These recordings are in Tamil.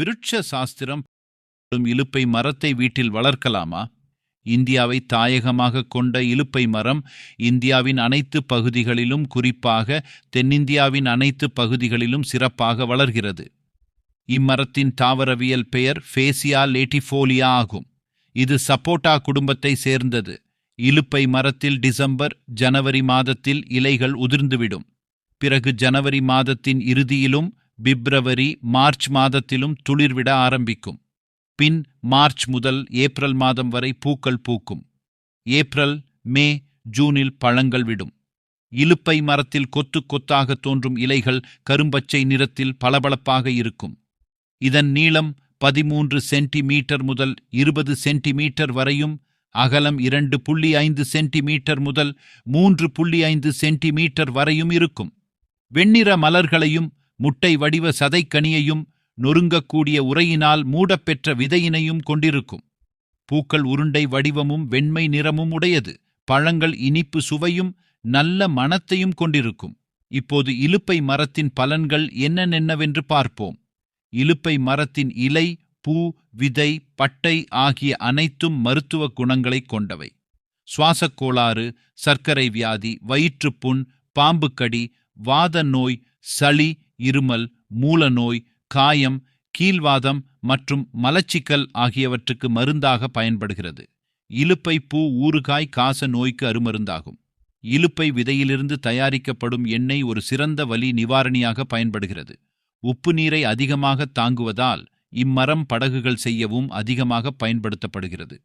விருட்ச சாஸ்திரம் இலுப்பை மரத்தை வீட்டில் வளர்க்கலாமா? இந்தியாவை தாயகமாக கொண்ட இலுப்பை மரம் இந்தியாவின் அனைத்து பகுதிகளிலும் குறிப்பாக தென்னிந்தியாவின் அனைத்து பகுதிகளிலும் சிறப்பாக வளர்கிறது. இம்மரத்தின் தாவரவியல் பெயர் ஃபேசியா லேட்டிஃபோலியா ஆகும். இது சப்போட்டா குடும்பத்தை சேர்ந்தது. இலுப்பை மரத்தில் டிசம்பர் ஜனவரி மாதத்தில் இலைகள் உதிர்ந்துவிடும். பிறகு ஜனவரி மாதத்தின் இறுதியிலும் பிப்ரவரி மார்ச் மாதத்திலும் துளிர்விட ஆரம்பிக்கும். பின் மார்ச் முதல் ஏப்ரல் மாதம் வரை பூக்கள் பூக்கும். ஏப்ரல் மே ஜூனில் பழங்கள் விடும். இலுப்பை மரத்தில் கொத்து கொத்தாக தோன்றும் இலைகள் கரும்பச்சை நிறத்தில் பளபளப்பாக இருக்கும். இதன் நீளம் பதிமூன்று சென்டிமீட்டர் முதல் இருபது சென்டிமீட்டர் வரையும் அகலம் இரண்டு புள்ளி ஐந்து சென்டிமீட்டர் முதல் மூன்று புள்ளி ஐந்து சென்டிமீட்டர் வரையும் இருக்கும். வெண்ணிற மலர்களையும் முட்டை வடிவ சதைக்கனியையும் நொறுங்கக்கூடிய உரையினால் மூடப்பெற்ற விதையினையும் கொண்டிருக்கும். பூக்கள் உருண்டை வடிவமும் வெண்மை நிறமும் உடையது. பழங்கள் இனிப்பு சுவையும் நல்ல மனத்தையும் கொண்டிருக்கும். இப்போது இலுப்பை மரத்தின் பலன்கள் என்னென்னவென்று பார்ப்போம். இலுப்பை மரத்தின் இலை பூ விதை பட்டை ஆகிய அனைத்தும் மருத்துவ குணங்களைக் கொண்டவை. சுவாசக் கோளாறு சர்க்கரை வியாதி வயிற்றுப்புண் பாம்புக்கடி வாத நோய் சளி இருமல் மூலநோய் காயம் கீழ்வாதம் மற்றும் மலச்சிக்கல் ஆகியவற்றுக்கு மருந்தாக பயன்படுகிறது. இலுப்பை பூ ஊறுகாய் காச நோய்க்கு அருமருந்தாகும். இலுப்பை விதையிலிருந்து தயாரிக்கப்படும் எண்ணெய் ஒரு சிறந்த வலி நிவாரணியாக பயன்படுகிறது. உப்பு நீரை அதிகமாக தாங்குவதால் இம்மரம் படகுகள் செய்யவும் அதிகமாக பயன்படுத்தப்படுகிறது.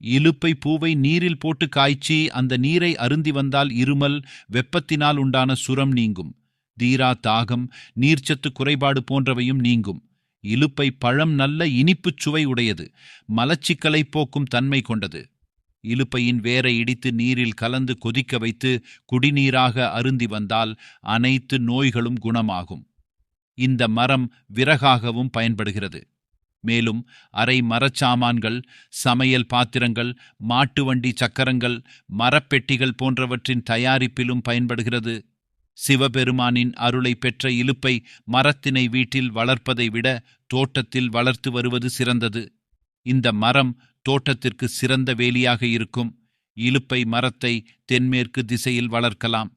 இலுப்பை பூவை நீரில் போட்டு காய்ச்சி அந்த நீரை அருந்தி வந்தால் இருமல் வெப்பத்தினால் உண்டான சுரம் நீங்கும். தீரா தாகம் நீர்ச்சத்து குறைபாடு போன்றவையும் நீங்கும். இலுப்பை பழம் நல்ல இனிப்புச் சுவை உடையது. மலச்சிக்கலை போக்கும் தன்மை கொண்டது. இலுப்பையின் வேரை இடித்து நீரில் கலந்து கொதிக்க வைத்து குடிநீராக அருந்தி வந்தால் அனைத்து நோய்களும் குணமாகும். இந்த மரம் விறகாகவும் பயன்படுகிறது. மேலும் அரை மரச்சாமான்கள் சமையல் பாத்திரங்கள் மாட்டு வண்டி சக்கரங்கள் மரப்பெட்டிகள் போன்றவற்றின் தயாரிப்பிலும் பயன்படுகிறது. சிவபெருமானின் அருளை பெற்ற இலுப்பை மரத்தினை வீட்டில் வளர்ப்பதை விட தோட்டத்தில் வளர்த்து வருவது சிறந்தது. இந்த மரம் தோட்டத்திற்கு சிறந்த வேலியாக இருக்கும். இலுப்பை மரத்தை தென்மேற்கு திசையில் வளர்க்கலாம்.